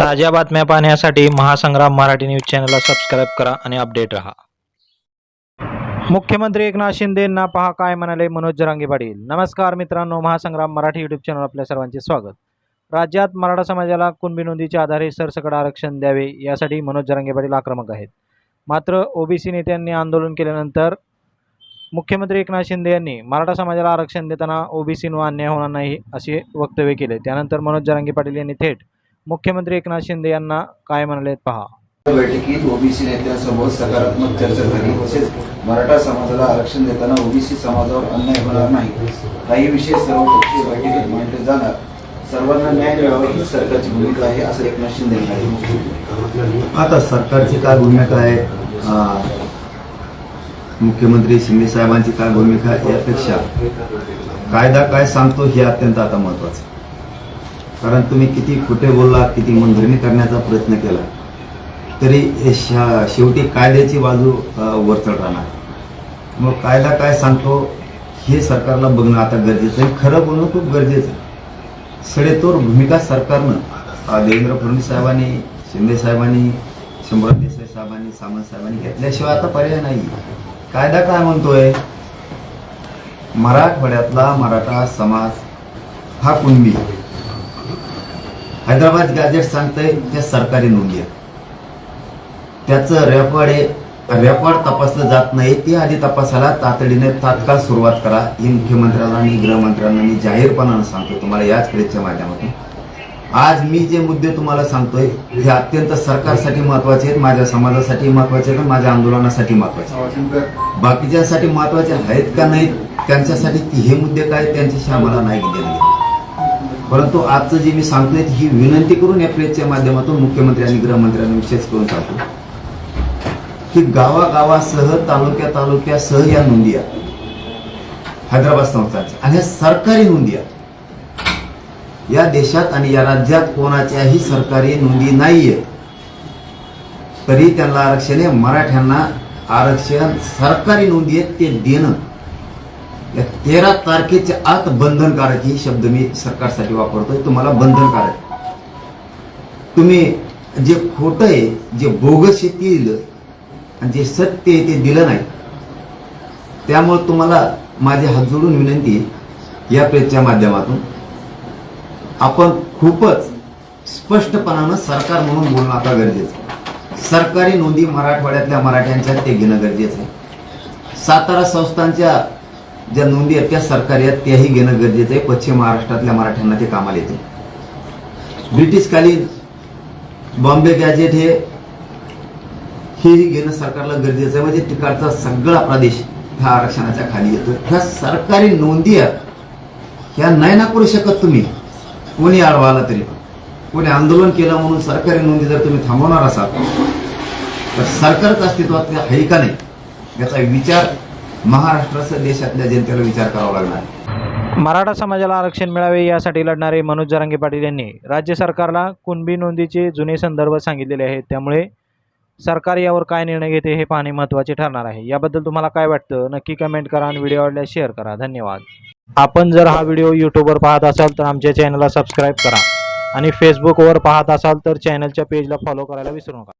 ताज्या बातम्या पाहण्यासाठी महासंग्राम मराठी न्यूज चॅनलला सबस्क्राईब करा आणि अपडेट रहा. मुख्यमंत्री एकनाथ शिंदेंना पहा काय म्हणाले मनोज जरांगे पाटील. नमस्कार मित्रांनो महासंग्राम मराठी यूट्यूब चॅनल आपल्या सर्वांचे स्वागत. राज्यात मराठा समाजाला कुणबी नोंदीच्या आधारे सरसकट आरक्षण द्यावे यासाठी मनोज जरांगे पाटील आक्रमक आहेत. मात्र ओबीसी नेत्यांनी आंदोलन केल्यानंतर मुख्यमंत्री एकनाथ शिंदे यांनी मराठा समाजाला आरक्षण देताना ओबीसींवर अन्याय होणार नाही असे वक्तव्य केले. त्यानंतर मनोज जरांगे पाटील यांनी थेट मुख्यमंत्री एकनाथ शिंदे यांना काय म्हणाले पहा. बैठकीत ओबीसी नेत्यांसोबत सकारात्मक चर्चा झाली. तसेच मराठा समाजाला आरक्षण देताना ओबीसी समाजावर अन्याय होणार नाही. काही विषय सर्वपक्षीय बैठकीत मांडले जाणार. सर्वांना न्याय मिळावा ही सरकारची भूमिका आहे असं एकनाथ शिंदे म्हणाले. आता सरकारची काय भूमिका आहे? मुख्यमंत्री शिंदे साहेबांची काय भूमिका आहे यापेक्षा कायदा काय सांगतो हे अत्यंत आता महत्वाचं कारण तुम्ही किती खोटे बोलला किती मनधरणी करण्याचा प्रयत्न केला. तरी हे शेवटी कायद्याची बाजू वरचढ राहणार. मग कायदा काय सांगतो हे सरकारला बघणं आता गरजेचं आहे. खरं बोलणं खूप गरजेचं आहे. सडेतोड भूमिका सरकारनं देवेंद्र फडणवीस साहेबांनी शिंदे साहेबांनी शंभर देसाई साहेबांनी सामंत साहेबांनी घेतल्याशिवाय आता पर्याय नाही कायदा काय म्हणतोय? मराठवाड्यातला मराठा समाज हा कुणबी? हैदराबाद गॅजेट सांगतंय त्या सरकारी नोंदी आहेत. त्याचं रेकॉर्ड हे रेकॉर्ड तपासलं जात नाही ते आधी तपासायला तातडीने तात्काळ सुरुवात करा. हे मुख्यमंत्र्यांना आणि गृहमंत्र्यांना मी जाहीरपणानं सांगतो तुम्हाला याच प्रेसच्या माध्यमातून. आज मी जे मुद्दे तुम्हाला सांगतोय हे अत्यंत सरकारसाठी महत्त्वाचे आहेत माझ्या समाजासाठी महत्त्वाचे आहेत आणि माझ्या आंदोलनासाठी महत्त्वाचे बाकीच्यासाठी महत्त्वाचे आहेत का नाहीत त्यांच्यासाठी हे मुद्दे काय त्यांच्याशी आम्हाला नाही दिले परंतु आजचं जे मी सांगतोय ही विनंती करून या प्रेसच्या माध्यमातून मुख्यमंत्री आणि गृहमंत्र्यांना विशेष करून सांगतो की गावागावासह तालुक्या तालुक्यासह या नोंदी आहेत हैदराबाद संस्थांच्या. आणि ह्या सरकारी नोंदी आहेत या देशात आणि या राज्यात कोणाच्याही सरकारी नोंदी नाहीये. तरी त्यांना आरक्षण आहे. मराठ्यांना आरक्षण सरकारी नोंदी आहेत ते देणं. या तेरा तारखेच्या आत बंधनकारक ही शब्द मी सरकारसाठी वापरतोय. तुम्हाला बंधनकारक तुम्ही जे खोटं आहे जे बोगस येतील आणि जे सत्य आहे ते दिलं नाही. त्यामुळे तुम्हाला माझे हात जोडून विनंती आहे, या प्रेसच्या माध्यमातून. आपण खूपच स्पष्टपणानं सरकार म्हणून बोलणं आता गरजेचं आहे. सरकारी नोंदी मराठवाड्यातल्या मराठ्यांच्या ते घेणं गरजेचं आहे. सातारा संस्थांच्या ज्या नोंदी आहेत त्या सरकारी आहेत त्याही घेणं गरजेचं आहे. पश्चिम महाराष्ट्रातल्या मराठ्यांना ते कामाला येते. ब्रिटिशकालीन बॉम्बे गॅजेट हे हेही घेणं सरकारला गरजेचं आहे. म्हणजे तिकडचा सगळा प्रदेश ह्या आरक्षणाच्या खाली येतो. ह्या सरकारी नोंदी आहेत. ह्या नाही ना करू शकत तुम्ही. कोणी आडवा तरी पण. कोणी आंदोलन केलं म्हणून सरकारी नोंदी जर तुम्ही थांबवणार असाल तर सरकारच अस्तित्वात आहे का नाही? याचा विचार महाराष्ट्रासह देशातल्या जनतेला विचार करावा लागणार. मराठा समाजाला आरक्षण मिळावे यासाठी लढणारे मनोज जरांगे पाटील यांनी राज्य सरकारला कुणबी नोंदीचे जुने संदर्भ सांगितलेले आहेत. त्यामुळे सरकार यावर काय निर्णय घेते हे पाहणे महत्त्वाचे ठरणार आहे. याबद्दल तुम्हाला काय वाटतं? नक्की कमेंट करा आणि व्हिडिओ आवडल्यास शेअर करा. धन्यवाद. आपण जर हा व्हिडिओ यूट्यूबवर पाहत असाल तर आमच्या चॅनलला सबस्क्राईब करा. आणि फेसबुकवर पाहत असाल तर चॅनलच्या पेजला फॉलो करायला विसरू नका.